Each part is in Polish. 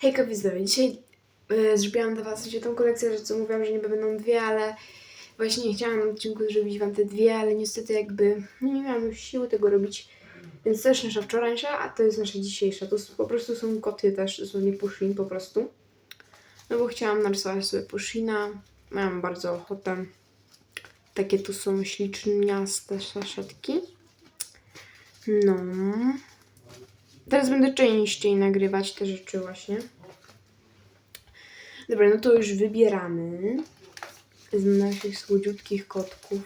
Hejka widzowie, dzisiaj e, zrobiłam dla was tą kolekcję, że co mówiłam, że nie będą dwie, ale właśnie nie chciałam na odcinku zrobić wam te dwie, ale niestety jakby no nie miałam już siły tego robić. Więc to jest nasza wczorajsza, a to jest nasza dzisiejsza. To po prostu są koty też, dosłownie Pushin po prostu. No bo chciałam narysować sobie Pushina. Miałam bardzo ochotę. Takie tu są śliczniaste saszetki. No. Teraz będę częściej nagrywać te rzeczy właśnie. Dobra, no to już wybieramy z naszych słodziutkich kotków.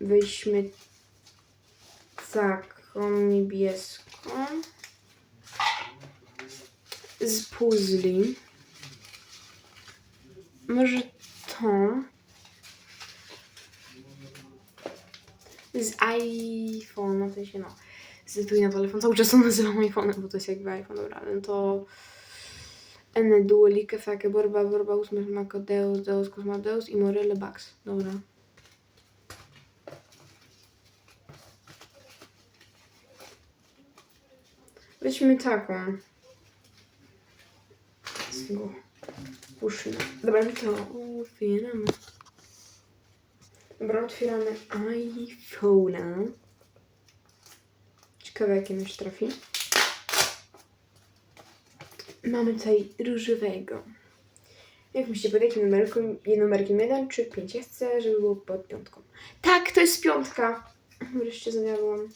Weźmy taką niebieską z puzli. Może tą z iPhone, no w no, z na telefon, cały czas to nazywam iPhone'em, bo to jest jakby iPhone, dobra, no to Ene Duelique, Fake, Borba, Borba, Usmes, Macadeus, Deus, Cosmadeus i Morele Bax, dobra. Weźmy taką. Z. Dobra, no to otwieramy. Dobra, otwieramy iPhone'a. Ciekawe, jakie już trafi. Mamy tutaj różowego. Jak myślicie, pod jakim numerkiem? Numerkiem 1 czy 5? Ja chcę, żeby było pod piątką. Tak, to jest piątka! Wreszcie zamiarłam.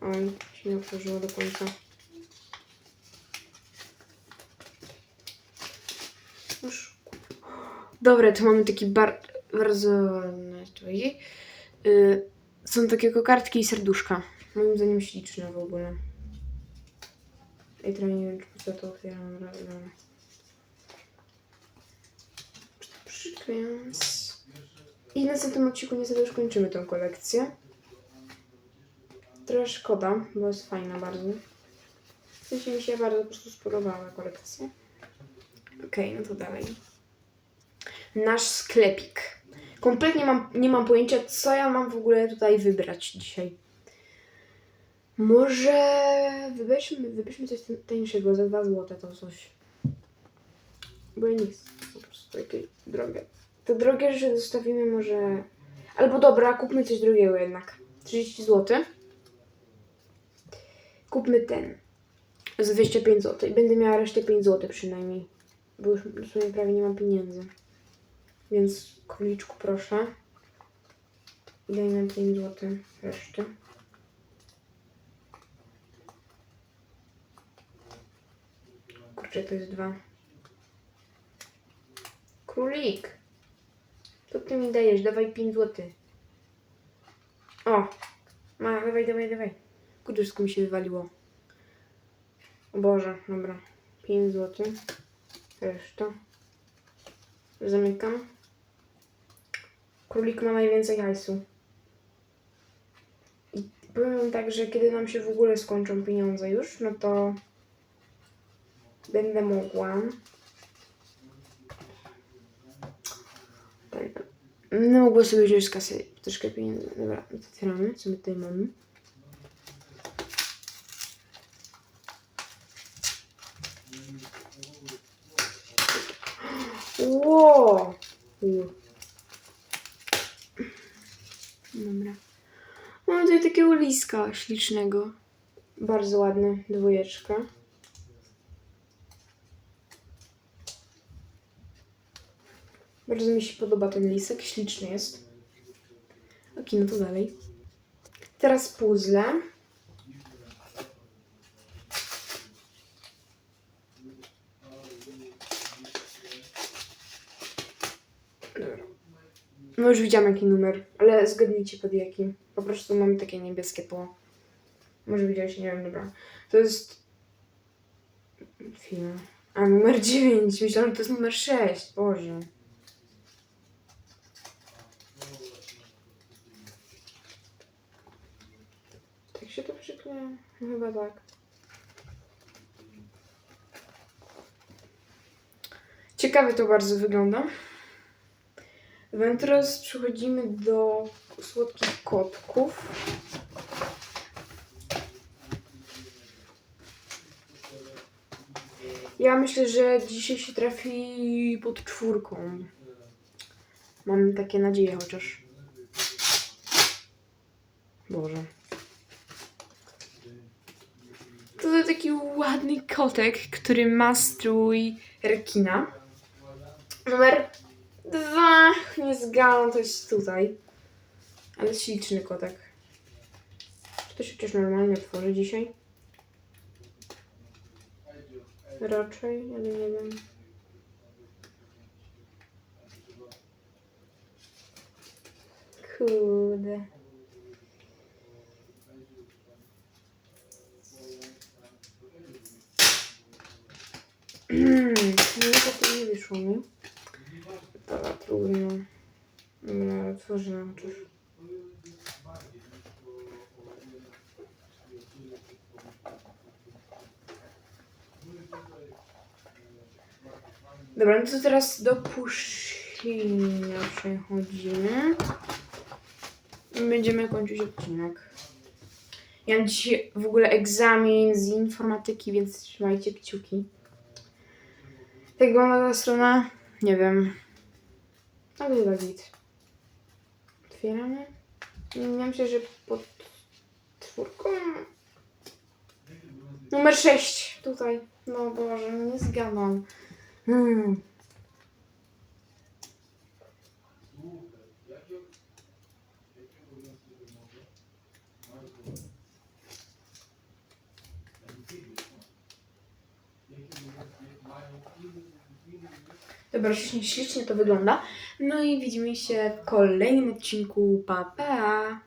Oj, się nie otworzyło do końca. Już. Dobra, tu mamy taki bar bardzo ładny. Yy, są takie kokardki i serduszka. Moim zdaniem śliczne w ogóle. Ej, trochę nie wiem, czy co to otwieram razem. Przyklejając. I na następnym odcinku niestety już kończymy tę kolekcję. Trochę szkoda, bo jest fajna bardzo. W sensie mi się bardzo po prostu spodobała kolekcja. Okej, no to dalej. Nasz sklepik. Kompletnie mam, nie mam pojęcia, co ja mam w ogóle tutaj wybrać dzisiaj. Może wybierzmy, wybierzmy coś tań- tańszego, za 2 złote to coś. Bo ja po prostu takie drogie. Te drogie rzeczy zostawimy może... Albo dobra, kupmy coś drugiego jednak. 30 zł. Kupmy ten. Za 205 zł. I będę miała resztę 5 zł przynajmniej. Bo już w sumie prawie nie mam pieniędzy. Więc króliczku proszę. Daj nam 5 zł resztę. Kurczę, to jest dwa. Królik. Co ty mi dajesz? Dawaj 5 zł. O. Ma, dawaj, dawaj, dawaj. Kurde, wszystko mi się wywaliło. O Boże, dobra. 5 zł. Reszta. Zamykam. Królik ma najwięcej hajsu. I powiem tak, że kiedy nam się w ogóle skończą pieniądze już, no to będę mogła. Tak. No mogła sobie wziąć z kasy troszkę pieniędzy. Dobra, otwieramy. Co my tutaj mamy? Ło! U. Dobra. Mamy tutaj takiego liska ślicznego. Bardzo ładny, dwójeczka. Bardzo mi się podoba ten lisek, śliczny jest. Ok, no to dalej. Teraz puzzle. Dobra. No już widziałam jaki numer, ale zgadnijcie pod jaki. Po prostu mamy takie niebieskie po. Może widziałeś, nie wiem, dobra. To jest... Film. A, numer 9. Myślałam, że to jest numer 6. Boże. Tak się to przykleja? Chyba tak. Ciekawie to bardzo wygląda. Więc teraz przechodzimy do słodkich kotków. Ja myślę, że dzisiaj się trafi pod czwórką. Mam takie nadzieje chociaż. Boże. To taki ładny kotek, który ma strój rekina. Numer dwa. Nie zgadam, to jest tutaj. Ale śliczny kotek. Czy to się chociaż normalnie otworzy dzisiaj? Raczej, ale nie wiem. Kurde. Hmm, to to nie wyszło mi. Trudno. Dobra, otworzę chociaż. Dobra, no to teraz do puszczenia przechodzimy. Będziemy kończyć odcinek. Ja mam dzisiaj w ogóle egzamin z informatyki, więc trzymajcie kciuki. Jak wygląda ta strona? Nie wiem. Ale chyba git. Otwieramy. Ja myślę, że pod czwórką. Numer 6 tutaj. No Boże, nie zgadam. Hmm. Dobra, ślicznie, ślicznie to wygląda. No i widzimy się w kolejnym odcinku. Pa, pa!